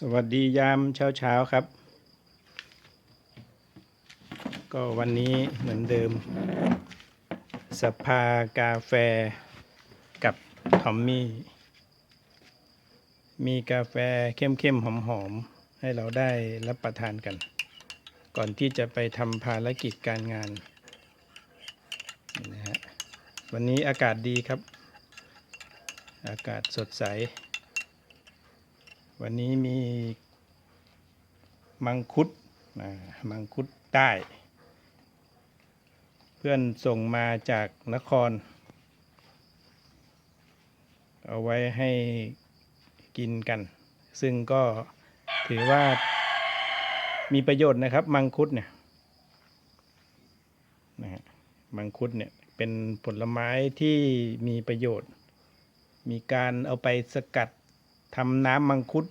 สวัสดียามเช้าเช้าๆครับ ก็วันนี้เหมือนเดิม สภากาแฟกับทอมมี่ มีกาแฟเข้มๆ หอมๆ ให้เราได้รับประทานกัน ก่อนที่จะไปทำภารกิจการงานนะฮะวันนี้อากาศดีครับ อากาศสดใส วันนี้มีมังคุดอ่ามังคุดใต้ เพื่อนส่งมาจากนคร เอาไว้ให้กินกัน ซึ่งก็ถือว่ามีประโยชน์นะครับ มังคุดเนี่ยนะฮะมังคุดเนี่ยเป็นผลไม้ที่มีประโยชน์ มีการเอาไปสกัด ทำน้ำมังคุด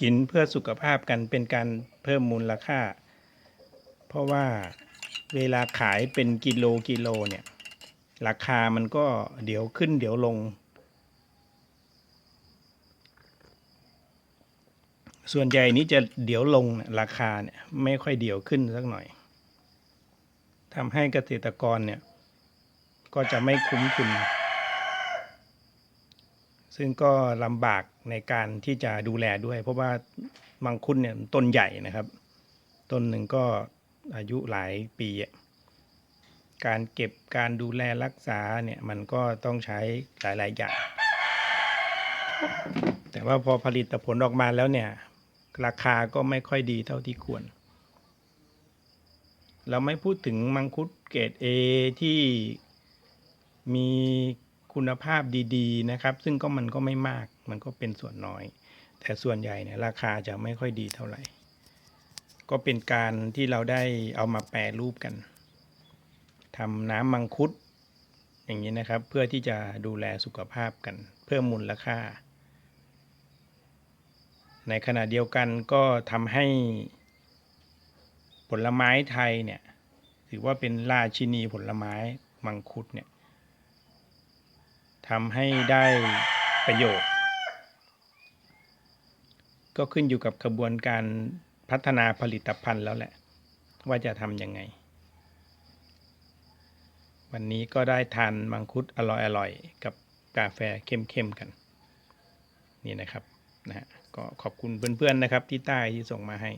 กินเพื่อสุขภาพกันเป็นการเพิ่มมูลค่า เพราะว่าเวลาขายเป็นกิโลกิโลเนี่ย ราคามันก็เดี๋ยวขึ้นเดี๋ยวลง ส่วนใหญ่นี้จะเดี๋ยวลงราคาเนี่ยไม่ค่อยเดี๋ยวขึ้นสักหน่อยทำให้เกษตรกรเนี่ย ก็จะไม่คุ้มทุน ซึ่งก็ลำบากในการที่จะดูแลด้วย เพราะว่ามังคุดเนี่ยต้นใหญ่นะครับ ต้นหนึ่งก็อายุหลายปีอะการเก็บการดูแลรักษาเนี่ยมันก็ต้องใช้หลายๆอย่าง แต่ว่าพอผลิตผลออกมาแล้วเนี่ยราคาก็ไม่ค่อยดีเท่าที่ควร เราไม่พูดถึงมังคุดเกรด A ที่มี คุณภาพดีๆนะครับ ซึ่งก็มันก็ไม่มากมันก็เป็นส่วนน้อย แต่ส่วนใหญ่เนี่ยราคาจะไม่ค่อยดีเท่าไหร่ ก็เป็นการที่เราได้เอามาแปรรูปกันทำน้ำมังคุด อย่างนี้นะครับ เพื่อที่จะดูแลสุขภาพกัน เพิ่มมูลค่า ในขณะเดียวกันก็ทำให้ผลไม้ไทยเนี่ยถือว่าเป็นราชินีผลไม้มังคุดเนี่ย ทำให้ได้ประโยชน์ ก็ขึ้นอยู่กับกระบวนการพัฒนาผลิตภัณฑ์แล้วแหละ ว่าจะทำยังไง วันนี้ก็ได้ทานมังคุดอร่อยๆ กับกาแฟเข้มๆกัน นี่นะครับนะฮะก็ขอบคุณเพื่อนๆนะครับที่ใต้ที่ส่งมาให้